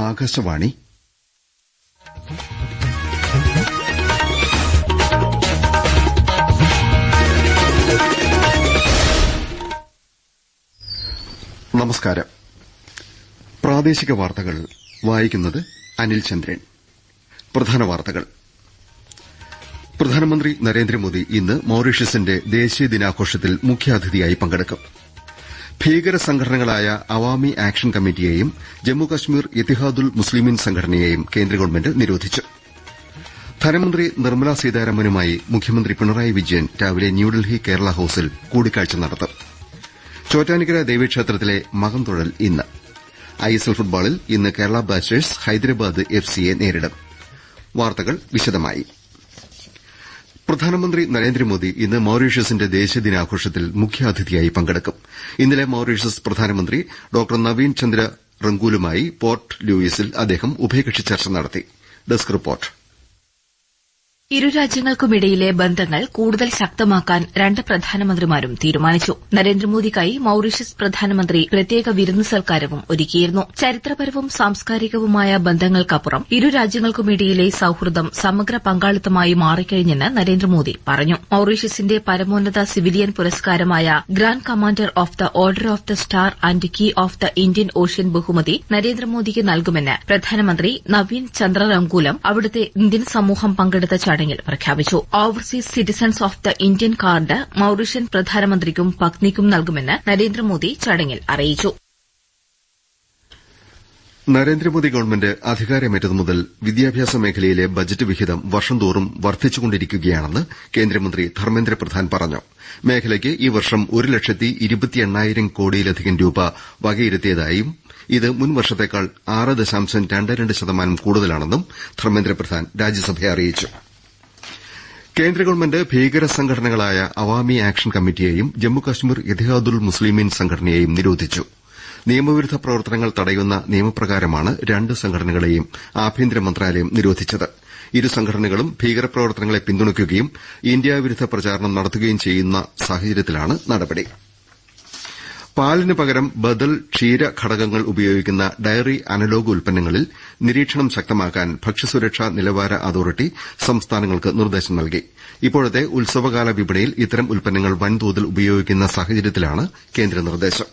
ആകാശവാണി. നമസ്കാരം. പ്രാദേശിക വാർത്തകൾ. വായിക്കുന്നത് അനിൽ ചന്ദ്രൻ. പ്രധാന വാർത്തകൾ. പ്രധാനമന്ത്രി നരേന്ദ്രമോദി ഇന്ന് മൌറീഷ്യസിന്റെ ദേശീയ ദിനാഘോഷത്തിൽ മുഖ്യാതിഥിയായി പങ്കെടുക്കും. ഭീകര സംഘടനകളായ അവാമി ആക്ഷൻ കമ്മിറ്റിയെയും ജമ്മുകശ്മീർ ഇത്തിഹാദുൽ മുസ്ലിമീൻ സംഘടനയെയും കേന്ദ്ര ഗവൺമെന്റ് നിരോധിച്ചു. ധനമന്ത്രി നിർമ്മലാ സീതാരാമനുമായി മുഖ്യമന്ത്രി പിണറായി വിജയൻ രാവിലെ ന്യൂഡൽഹി കേരള ഹൌസിൽ കൂടിക്കാഴ്ച നടത്തും. ചോറ്റാനിക്കര ദേവീക്ഷേത്രത്തിലെ മകംതൊഴൽ ഇന്ന്. ഐഎസ്എൽ ഫുട്ബോളിൽ ഇന്ന് കേരള ബ്ലാസ്റ്റേഴ്സ് ഹൈദരാബാദ് എഫ്സിയെ നേരിടും. വാർത്തകൾ വിശദമായി. പ്രധാനമന്ത്രി നരേന്ദ്രമോദി ഇന്ന് മൌറീഷ്യസിന്റെ ദേശീയ ദിനാഘോഷത്തിൽ മുഖ്യാതിഥിയായി പങ്കെടുക്കും. ഇന്നലെ മൌറീഷ്യസ് പ്രധാനമന്ത്രി ഡോക്ടർ നവീൻ ചന്ദ്ര റംഗൂലുമായി പോർട്ട് ലൂയിസിൽ അദ്ദേഹം ഉഭയകക്ഷി ചർച്ച നടത്തി. ഇരു രാജ്യങ്ങൾക്കുമിടയിലെ ബന്ധങ്ങൾ കൂടുതൽ ശക്തമാക്കാൻ രണ്ട് പ്രധാനമന്ത്രിമാരും തീരുമാനിച്ചു. നരേന്ദ്രമോദിക്കായി മൌറീഷ്യസ് പ്രധാനമന്ത്രി പ്രത്യേക വിരുന്ന് സൽക്കാരവും ഒരുക്കിയിരുന്നു. ചരിത്രപരവും സാംസ്കാരികവുമായ ബന്ധങ്ങൾക്കപ്പുറം ഇരു രാജ്യങ്ങൾക്കുമിടയിലെ സൌഹൃദം സമഗ്ര പങ്കാളിത്തമായി മാറിക്കഴിഞ്ഞെന്ന് നരേന്ദ്രമോദി പറഞ്ഞു. മൌറീഷ്യസിന്റെ പരമോന്നത civilian പുരസ്കാരമായ Grand Commander of the Order of the Star and Key of the Indian Ocean ബഹുമതി നരേന്ദ്രമോദിക്ക് നൽകുമെന്ന് പ്രധാനമന്ത്രി നവീൻ ചന്ദ്രറംഗൂലം അവിടുത്തെ ഇന്ത്യൻ സമൂഹം പങ്കെടുത്ത ചടങ്ങിൽ പ്രഖ്യാപിച്ചു. Overseas citizens of the Indian card Mauritian പ്രധാനമന്ത്രിക്കും പത്നിക്കും നൽകുമെന്ന് നരേന്ദ്രമോദി ചടങ്ങിൽ അറിയിച്ചു. നരേന്ദ്രമോദി ഗവൺമെന്റ് അധികാരമേറ്റതു മുതൽ വിദ്യാഭ്യാസ മേഖലയിലെ ബജറ്റ് വിഹിതം വർഷംതോറും വർദ്ധിച്ചുകൊണ്ടിരിക്കുകയാണെന്ന് കേന്ദ്രമന്ത്രി ധർമ്മേന്ദ്ര പ്രധാൻ പറഞ്ഞു. മേഖലയ്ക്ക് ഈ വർഷം ഒരു ലക്ഷത്തി ഇരുപത്തി എണ്ണായിരം കോടിയിലധികം രൂപ വകയിരുത്തിയതായും ഇത് മുൻ വർഷത്തേക്കാൾ ആറ് ദശാംശം രണ്ട് രണ്ട് ശതമാനം കൂടുതലാണെന്നും ധർമ്മേന്ദ്ര പ്രധാൻ രാജ്യസഭയെ അറിയിച്ചു. കേന്ദ്ര ഗവൺമെന്റ് ഭീകര സംഘടനകളായ അവാമി ആക്ഷൻ കമ്മിറ്റിയെയും ജമ്മുകശ്മീർ ഇത്തിഹാദുൽ മുസ്ലിമീൻ സംഘടനയെയും നിരോധിച്ചു. നിയമവിരുദ്ധ പ്രവർത്തനങ്ങൾ തടയുന്ന നിയമപ്രകാരമാണ് രണ്ട് സംഘടനകളെയും ആഭ്യന്തര മന്ത്രാലയം നിരോധിച്ചത്. ഇരു സംഘടനകളും ഭീകരപ്രവർത്തനങ്ങളെ പിന്തുണയ്ക്കുകയും ഇന്ത്യാവിരുദ്ധ പ്രചാരണം നടത്തുകയും ചെയ്യുന്ന സാഹചര്യത്തിലാണ് നടപടി. പാലിന് പകരം ബദൽ ക്ഷീര ഘടകങ്ങൾ ഉപയോഗിക്കുന്ന ഡയറി അനലോഗ് ഉൽപ്പന്നങ്ങളിൽ നിരീക്ഷണം ശക്തമാക്കാൻ ഭക്ഷ്യസുരക്ഷാ നിലവാര അതോറിറ്റി സംസ്ഥാനങ്ങൾക്ക് നിർദ്ദേശം നൽകി. ഇപ്പോഴത്തെ ഉത്സവകാല വിപണിയിൽ ഇത്തരം ഉൽപ്പന്നങ്ങൾ വൻതോതിൽ ഉപയോഗിക്കുന്ന സാഹചര്യത്തിലാണ് കേന്ദ്ര നിർദ്ദേശം.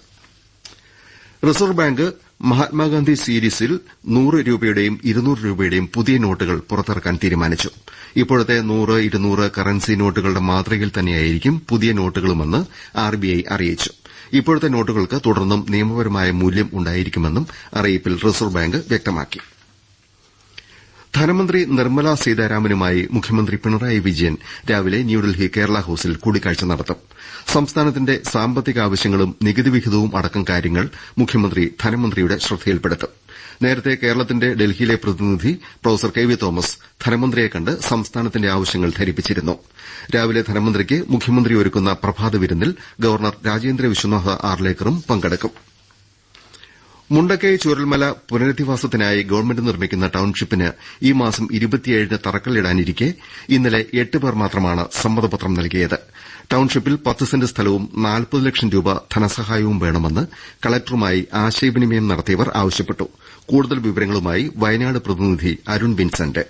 റിസർവ് ബാങ്ക് മഹാത്മാഗാന്ധി സീരീസിൽ നൂറ് രൂപയുടെയും ഇരുന്നൂറ് രൂപയുടെയും പുതിയ നോട്ടുകൾ പുറത്തിറക്കാൻ തീരുമാനിച്ചു. ഇപ്പോഴത്തെ നൂറ് ഇരുന്നൂറ് കറൻസി നോട്ടുകളുടെ മാതൃകയിൽ തന്നെയായിരിക്കും പുതിയ നോട്ടുകളുമെന്ന് ആർബിഐ അറിയിച്ചു. ഇപ്പോഴത്തെ നോട്ടുകൾക്ക് തുടർന്നും നിയമപരമായ മൂല്യം ഉണ്ടായിരിക്കുമെന്നും അറിയിപ്പിൽ റിസർവ് ബാങ്ക് വ്യക്തമാക്കി. ധനമന്ത്രി നിർമ്മലാ സീതാരാമനുമായി മുഖ്യമന്ത്രി പിണറായി വിജയൻ രാവിലെ ന്യൂഡൽഹി കേരള ഹൌസിൽ കൂടിക്കാഴ്ച നടത്തും. സംസ്ഥാനത്തിന്റെ സാമ്പത്തിക ആവശ്യങ്ങളും നികുതി വിഹിതവും അടക്കം കാര്യങ്ങൾ മുഖ്യമന്ത്രി ധനമന്ത്രിയുടെ ശ്രദ്ധയിൽപ്പെടുത്തും. നേരത്തെ കേരളത്തിന്റെ ഡൽഹിയിലെ പ്രതിനിധി പ്രൊഫസർ കെ വി തോമസ് ധനമന്ത്രിയെ കണ്ട് സംസ്ഥാനത്തിന്റെ ആവശ്യങ്ങൾ ധരിപ്പിച്ചിരുന്നു. രാവിലെ ധനമന്ത്രിക്ക് മുഖ്യമന്ത്രി ഒരുക്കുന്ന പ്രഭാത വിരുന്നിൽ ഗവർണർ രാജേന്ദ്ര വിശ്വനാഥ് ആർലേക്കറും പങ്കെടുക്കും. മുണ്ടക്കൈ ചൂരൽമല പുനരധിവാസത്തിനായി ഗവൺമെന്റ് നിർമ്മിക്കുന്ന ടൌൺഷിപ്പിന് ഈ മാസം ന് തറക്കല്ലിടാനിരിക്കെ ഇന്നലെ എട്ട് പേർ മാത്രമാണ് സമ്മതപത്രം നൽകിയത്. ടൌൺഷിപ്പിൽ പത്ത് സെന്റ് സ്ഥലവും നാൽപ്പത് ലക്ഷം രൂപ ധനസഹായവും വേണമെന്ന് കളക്ടറുമായി ആശയവിനിമയം നടത്തിയവർ ആവശ്യപ്പെട്ടു. കൂടുതൽ വിവരങ്ങളുമായി വയനാട് പ്രതിനിധി അരുൺ വിൻസെന്റ്.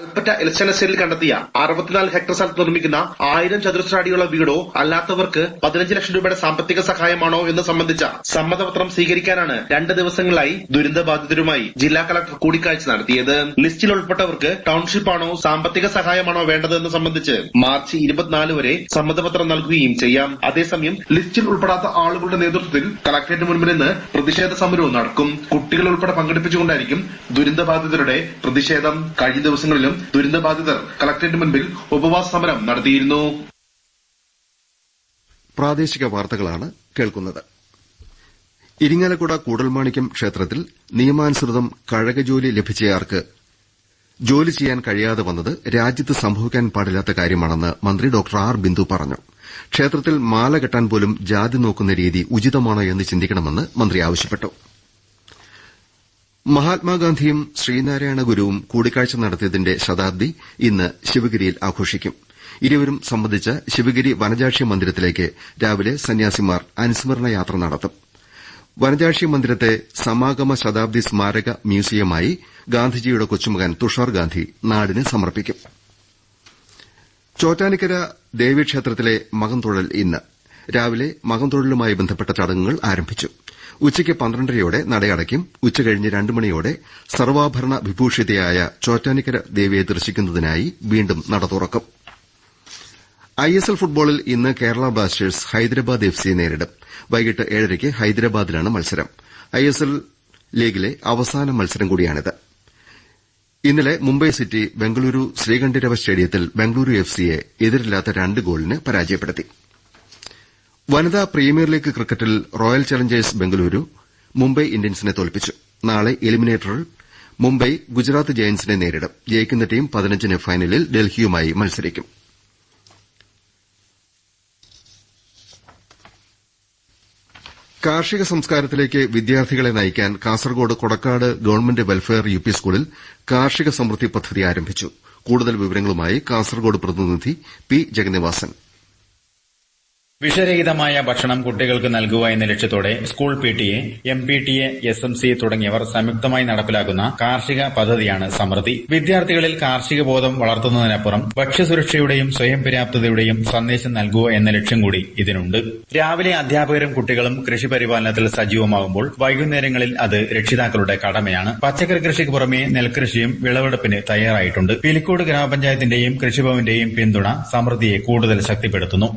കൽപ്പറ്റ ഇലക്ഷൻ എസ്റ്റേറ്റിൽ കണ്ടെത്തിയ അറുപത്തിനാല് ഹെക്ടർ സ്ഥലത്ത് നിർമ്മിക്കുന്ന ആയിരം ചതുരശ്ര അടിയുള്ള വീടോ അല്ലാത്തവർക്ക് പതിനഞ്ച് ലക്ഷം രൂപയുടെ സാമ്പത്തിക സഹായമാണോ എന്ന് സംബന്ധിച്ച സമ്മതപത്രം സ്വീകരിക്കാനാണ് രണ്ട് ദിവസങ്ങളായി ദുരന്തബാധിതരുമായി ജില്ലാ കളക്ടർ കൂടിക്കാഴ്ച നടത്തിയത്. ലിസ്റ്റിൽ ഉൾപ്പെട്ടവർക്ക് ടൌൺഷിപ്പാണോ സാമ്പത്തിക സഹായമാണോ വേണ്ടതെന്ന് സംബന്ധിച്ച് മാർച്ച് ഇരുപത്തിനാല് വരെ സമ്മതപത്രം നൽകുകയും ചെയ്യാം. അതേസമയം ലിസ്റ്റിൽ ഉൾപ്പെടാത്ത ആളുകളുടെ നേതൃത്വത്തിൽ കളക്ടറേറ്റ് മുൻപിൽ നിന്ന് പ്രതിഷേധ സമരവും നടക്കും. കുട്ടികൾ ഉൾപ്പെടെ പങ്കെടുപ്പിച്ചുകൊണ്ടായിരിക്കും ദുരന്തബാധിതരുടെ പ്രതിഷേധം. കഴിഞ്ഞ ദിവസങ്ങളിലും ദുരന്തബാധിതർ കളക്ടറേറ്റ് മുൻപിൽ ഉപവാസ സമരം നടത്തിയിരുന്നു. പ്രാദേശിക വാർത്തകളാണ് കേൾക്കുന്നത്. ഇരിങ്ങാലക്കുട കൂടൽമാണിക്യം ക്ഷേത്രത്തിൽ നിയമാനുസൃതം കഴകജോലി ലഭിച്ചയാൾക്ക് ജോലി ചെയ്യാൻ കഴിയാതെ വന്നത് രാജ്യത്ത് സംഭവിക്കാൻ പാടില്ലാത്ത കാര്യമാണെന്ന് മന്ത്രി ഡോക്ടർ ആർ ബിന്ദു പറഞ്ഞു. ക്ഷേത്രത്തിൽ മാല കെട്ടാൻ പോലും ജാതി നോക്കുന്ന രീതി ഉചിതമാണോ എന്ന് ചിന്തിക്കണമെന്ന് മന്ത്രി ആവശ്യപ്പെട്ടു. മഹാത്മാഗാന്ധിയും ശ്രീനാരായണ ഗുരുവും കൂടിക്കാഴ്ച നടത്തിയതിന്റെ ശതാബ്ദി ഇന്ന് ശിവഗിരിയിൽ ആഘോഷിക്കും. ഇരുവരും സംബന്ധിച്ച ശിവഗിരി വനജാക്ഷി മന്ദിരത്തിലേക്ക് രാവിലെ സന്യാസിമാർ അനുസ്മരണ യാത്ര നടത്തും. വനജാക്ഷി മന്ദിരത്തെ സമാഗമ ശതാബ്ദി സ്മാരക മ്യൂസിയമായി ഗാന്ധിജിയുടെ കൊച്ചുമകൻ തുഷാർ ഗാന്ധി നാടിന് സമർപ്പിക്കും. ചോറ്റാനിക്കര ദേവീക്ഷേത്രത്തിലെ മകംതൊഴൽ ഇന്ന്. രാവിലെ മകംതൊഴലുമായി ബന്ധപ്പെട്ട ചടങ്ങുകൾ ആരംഭിച്ചു. ഉച്ചയ്ക്ക് പന്ത്രണ്ടരയോടെ നടയടയ്ക്കും ഉച്ചകഴിഞ്ഞ് രണ്ട് മണിയോടെ സർവാഭരണ വിഭൂഷിതയായ ചോറ്റാനിക്കര ദേവിയെ ദർശിക്കുന്നതിനായി വീണ്ടും നട തുറക്കും. ഐഎസ്എൽ ഫുട്ബോളിൽ ഇന്ന് കേരള ബ്ലാസ്റ്റേഴ്സ് ഹൈദരാബാദ് എഫ് സിയെ നേരിടും. വൈകിട്ട് ഏഴരയ്ക്ക് ഹൈദരാബാദിലാണ് മത്സരം. ഐഎസ്എൽ ലീഗിലെ അവസാന മത്സരം കൂടിയാണിത്. ഇന്നലെ മുംബൈ സിറ്റി ബംഗളൂരു ശ്രീകണ്ഠരവ സ്റ്റേഡിയത്തിൽ ബംഗളൂരു എഫ് സിയെ എതിരില്ലാത്ത രണ്ട് ഗോളിന് പരാജയപ്പെടുത്തി. വനിതാ പ്രീമിയർ ലീഗ് ക്രിക്കറ്റിൽ റോയൽ ചലഞ്ചേഴ്സ് ബംഗളൂരു മുംബൈ ഇന്ത്യൻസിനെ തോൽപ്പിച്ചു. നാളെ എലിമിനേറ്ററിൽ മുംബൈ ഗുജറാത്ത് ജയന്റ്സിനെ നേരിടും. ജയിക്കുന്ന ടീം പതിനഞ്ചിന് ഫൈനലിൽ ഡൽഹിയുമായി മത്സരിക്കും. കാർഷിക സംസ്കാരത്തിലേക്ക് വിദ്യാർത്ഥികളെ നയിക്കാൻ Kasaragod Kodakkad government welfare U P സ്കൂളിൽ കാർഷിക സമൃദ്ധി പദ്ധതി ആരംഭിച്ചു. കൂടുതൽ വിവരങ്ങളുമായി കാസർകോട് പ്രതിനിധി പി ജഗന്നിവാസൻ. വിഷരഹിതമായ ഭക്ഷണം കുട്ടികൾക്ക് നൽകുക എന്ന ലക്ഷ്യത്തോടെ school P T A M P T A S M C തുടങ്ങിയവർ സംയുക്തമായി നടപ്പിലാക്കുന്ന കാർഷിക പദ്ധതിയാണ് സമൃദ്ധി. വിദ്യാർത്ഥികളിൽ കാർഷിക ബോധം വളർത്തുന്നതിനപ്പുറം ഭക്ഷ്യസുരക്ഷയുടെയും സ്വയം പര്യാപ്തതയുടെയും സന്ദേശം നൽകുക എന്ന ലക്ഷ്യം കൂടി ഇതിനുണ്ട്. രാവിലെ അധ്യാപകരും കുട്ടികളും കൃഷി പരിപാലനത്തിൽ സജീവമാകുമ്പോൾ വൈകുന്നേരങ്ങളിൽ അത് രക്ഷിതാക്കളുടെ കടമയാണ്. പച്ചക്കറി കൃഷിക്ക് പുറമെ നെൽകൃഷിയും വിളവെടുപ്പിന് തയ്യാറായിട്ടുണ്ട്. പിലിക്കോട് ഗ്രാമപഞ്ചായത്തിന്റെയും കൃഷിഭവന്റെയും പിന്തുണ സമൃദ്ധിയെ കൂടുതൽ ശക്തിപ്പെടുത്തുന്നു.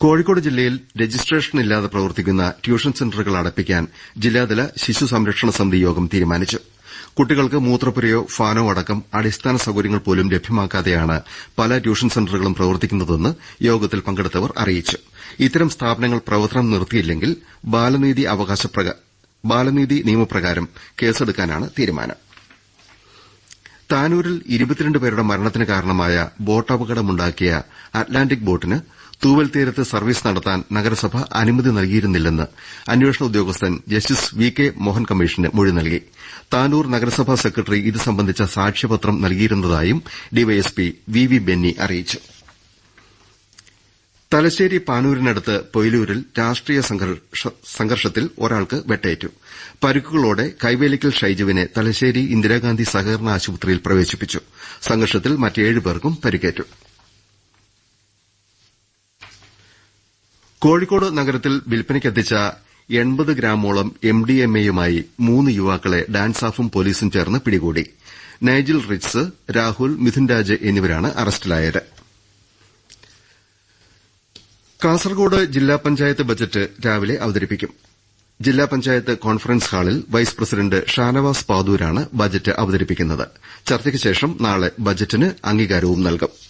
കോഴിക്കോട് ജില്ലയിൽ രജിസ്ട്രേഷനില്ലാതെ പ്രവർത്തിക്കുന്ന ട്യൂഷൻ സെന്ററുകൾ അടപ്പിക്കാൻ ജില്ലാതല ശിശു സംരക്ഷണ സമിതി യോഗം തീരുമാനിച്ചു. കുട്ടികൾക്ക് മൂത്രപ്പുരയോ ഫാനോ അടക്കം അടിസ്ഥാന സൌകര്യങ്ങൾ പോലും ലഭ്യമാക്കാതെയാണ് പല ട്യൂഷൻ സെന്ററുകളും പ്രവർത്തിക്കുന്നതെന്ന് യോഗത്തിൽ പങ്കെടുത്തവർ അറിയിച്ചു. ഇത്തരം സ്ഥാപനങ്ങൾ പ്രവർത്തനം നിർത്തിയില്ലെങ്കിൽ ബാലനീതി നിയമപ്രകാരം കേസെടുക്കാനാണ് തീരുമാനം. താനൂരിൽ പേരുടെ മരണത്തിന് കാരണമായ ബോട്ടപകടമുണ്ടാക്കിയ അറ്റ്ലാന്റിക് ബോട്ടിന് തൂവൽ തീരത്ത് സർവീസ് നടത്താൻ നഗരസഭ അനുമതി നൽകിയിരുന്നില്ലെന്ന് അന്വേഷണ ഉദ്യോഗസ്ഥൻ ജസ്റ്റിസ് വി കെ മോഹൻ കമ്മീഷന് മൊഴി നൽകി. താനൂർ നഗരസഭാ സെക്രട്ടറി ഇത് സംബന്ധിച്ച സാക്ഷ്യപത്രം നൽകിയിരുന്നതായും ഡിവൈഎസ്പി വി വി ബെന്നി അറിയിച്ചു. തലശ്ശേരി പാനൂരിനടുത്ത് പൊയിലൂരിൽ രാഷ്ട്രീയ സംഘർഷത്തിൽ ഒരാൾക്ക് വെട്ടേറ്റു. പരുക്കുകളോടെ കൈവേലിക്കൽ ഷൈജുവിനെ തലശ്ശേരി ഇന്ദിരാഗാന്ധി സഹകരണ ആശുപത്രിയിൽ പ്രവേശിപ്പിച്ചു. സംഘർഷത്തിൽ മറ്റേഴ് പേർക്കും പരിക്കേറ്റു. കോഴിക്കോട് നഗരത്തിൽ വിൽപ്പനയ്ക്കെത്തിച്ച എൺപത് ഗ്രാമോളം എംഡിഎംഎയുമായി മൂന്ന് യുവാക്കളെ ഡാൻസ് ഓഫും പോലീസും ചേർന്ന് പിടികൂടി. നൈജിൽ റിറ്റ്സ് രാഹുൽ മിഥുൻ രാജ് എന്നിവരാണ് അറസ്റ്റിലായത്. കാസർകോട് ജില്ലാ പഞ്ചായത്ത് ബജറ്റ് രാവിലെ അവതരിപ്പിക്കും. ജില്ലാ പഞ്ചായത്ത് കോൺഫറൻസ് ഹാളിൽ വൈസ് പ്രസിഡന്റ് ഷാനവാസ് പാദൂരാണ് ബജറ്റ് അവതരിപ്പിക്കുന്നത്. ചർച്ചയ്ക്ക് ശേഷം നാളെ ബജറ്റിന് അംഗീകാരവും നൽകും.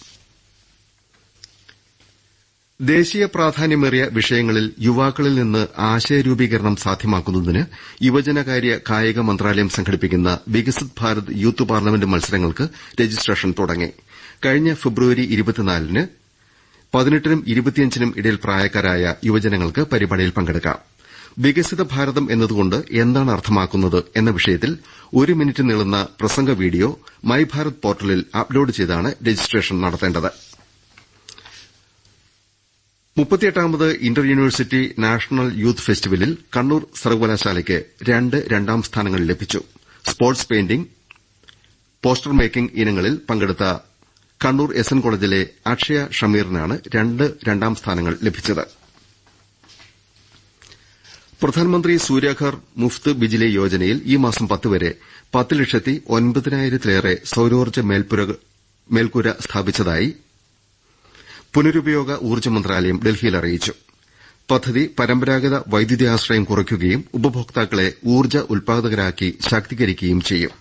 ദേശീയ പ്രാധാന്യമേറിയ വിഷയങ്ങളിൽ യുവാക്കളിൽ നിന്ന് ആശയരൂപീകരണം സാധ്യമാക്കുന്നതിന് യുവജനകാര്യ കായിക മന്ത്രാലയം സംഘടിപ്പിക്കുന്ന വികസിത് ഭാരത് യൂത്ത് പാർലമെന്റ് മത്സരങ്ങൾക്ക് രജിസ്ട്രേഷൻ തുടങ്ങി. കഴിഞ്ഞ ഫെബ്രുവരി ന് പതിനെട്ടിനും ഇരുപത്തിയഞ്ചിനും ഇടയിൽ പ്രായക്കാരായ യുവജനങ്ങൾക്ക് പരിപാടിയിൽ പങ്കെടുക്കാം. വികസിത ഭാരതം എന്നതുകൊണ്ട് എന്താണ് അർത്ഥമാക്കുന്നത് എന്ന വിഷയത്തിൽ ഒരു മിനിറ്റ് നീളുന്ന പ്രസംഗ വീഡിയോ മൈ ഭാരത് പോർട്ടലിൽ അപ്ലോഡ് ചെയ്താണ് രജിസ്ട്രേഷൻ നടത്തേണ്ടത്. മുപ്പത്തിയെട്ടാമത് ഇന്റർ യൂണിവേഴ്സിറ്റി നാഷണൽ യൂത്ത് ഫെസ്റ്റിവലിൽ കണ്ണൂർ സർവകലാശാലയ്ക്ക് രണ്ട് രണ്ടാം സ്ഥാനങ്ങൾ ലഭിച്ചു. സ്പോർട്സ് പെയിന്റിംഗ് പോസ്റ്റർ മേക്കിംഗ് ഇനങ്ങളിൽ പങ്കെടുത്ത കണ്ണൂർ എസ് എൻ കോളേജിലെ അക്ഷയ ഷമീറിനാണ് രണ്ട് രണ്ടാം സ്ഥാനങ്ങൾ ലഭിച്ചത്. പ്രധാനമന്ത്രി സൂര്യാഘർ മുഫ്ത് ബിജിലി യോജനയിൽ ഈ മാസം പത്ത് വരെ പത്ത് ലക്ഷത്തി ഒൻപതിനായിരത്തിലേറെ സൌരോർജ മേൽക്കൂര സ്ഥാപിച്ചതായി പുനരുപയോഗ ഊർജ മന്ത്രാലയം ഡൽഹിയിൽ അറിയിച്ചു. പദ്ധതി പരമ്പരാഗത വൈദ്യുതി ആശ്രയം കുറയ്ക്കുകയും ഉപഭോക്താക്കളെ ഊർജ ഉൽപാദകരാക്കി ശാക്തീകരിക്കുകയും ചെയ്യും.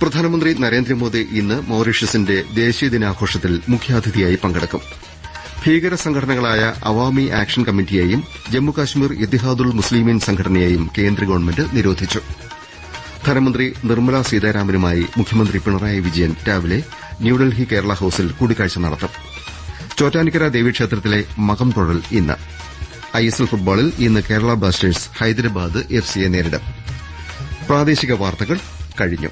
പ്രധാനമന്ത്രി നരേന്ദ്രമോദി ഇന്ന് മൌറീഷ്യസിന്റെ ദേശീയ ദിനാഘോഷത്തിൽ മുഖ്യാതിഥിയായി പങ്കെടുക്കും. ഭീകര സംഘടനകളായ അവാമി ആക്ഷൻ കമ്മിറ്റിയെയും ജമ്മുകാശ്മീർ ഇത്തിഹാദുൽ മുസ്ലിമീൻ സംഘടനയെയും കേന്ദ്ര ഗവൺമെന്റ് നിരോധിച്ചു. ധനമന്ത്രി നിർമ്മലാ സീതാരാമനുമായി മുഖ്യമന്ത്രി പിണറായി വിജയൻ രാവിലെ ന്യൂഡൽഹി കേരള ഹൌസിൽ കൂടിക്കാഴ്ച നടത്തും. ചോറ്റാനിക്കര ദേവീക്ഷേത്രത്തിലെ മകം തൊഴൽ ഇന്ന്. ഐഎസ്എൽ ഫുട്ബോളിൽ ഇന്ന് കേരള ബ്ലാസ്റ്റേഴ്സ് ഹൈദരാബാദ് എഫ്സിയെ നേരിടും.